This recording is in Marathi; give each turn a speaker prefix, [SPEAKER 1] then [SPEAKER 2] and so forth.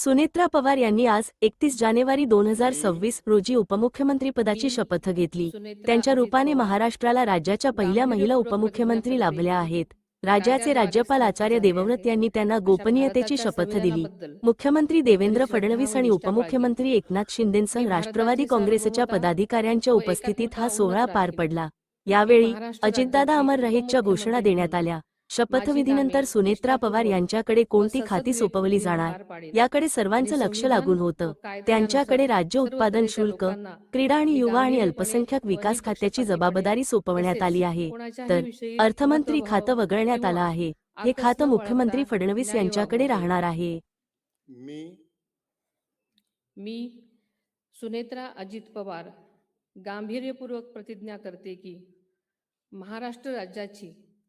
[SPEAKER 1] सुनेत्रा पवार यांनी आज एकतीस जानेवारी दोन हजार सव्वीस रोजी उपमुख्यमंत्रीपदाची शपथ घेतली. त्यांच्या रूपाने महाराष्ट्राला राज्याच्या पहिल्या महिला उपमुख्यमंत्री लाभल्या आहेत. राज्याचे राज्यपाल आचार्य देवव्रत यांनी त्यांना गोपनीयतेची शपथ दिली. मुख्यमंत्री देवेंद्र फडणवीस आणि उपमुख्यमंत्री एकनाथ शिंदेसह राष्ट्रवादी काँग्रेसच्या पदाधिकाऱ्यांच्या उपस्थितीत हा सोहळा पार पडला. यावेळी अजितदादा अमर रहेतच्या घोषणा देण्यात आल्या. शपथविधीनंतर सुनेत्रा पवार यांच्याकडे कोणती खाती सोपवली जाणार? याकडे सर्वांचं लक्ष लागून होतं. त्यांच्याकडे राज्य उत्पादन शुल्क क्रीडा आणि युवा आणि अल्पसंख्याक विकास खात्याची जबाबदारी सोपवण्यात आली आहे. तर अर्थमंत्री खातं वगळण्यात आलं आहे. हे खातं मुख्यमंत्री फडणवीस यांच्याकडे राहणार आहे.
[SPEAKER 2] मी
[SPEAKER 3] मी सुनेत्रा अजित पवार गांभीर्यपूर्वक प्रतिज्ञा करते की महाराष्ट्र राज्याची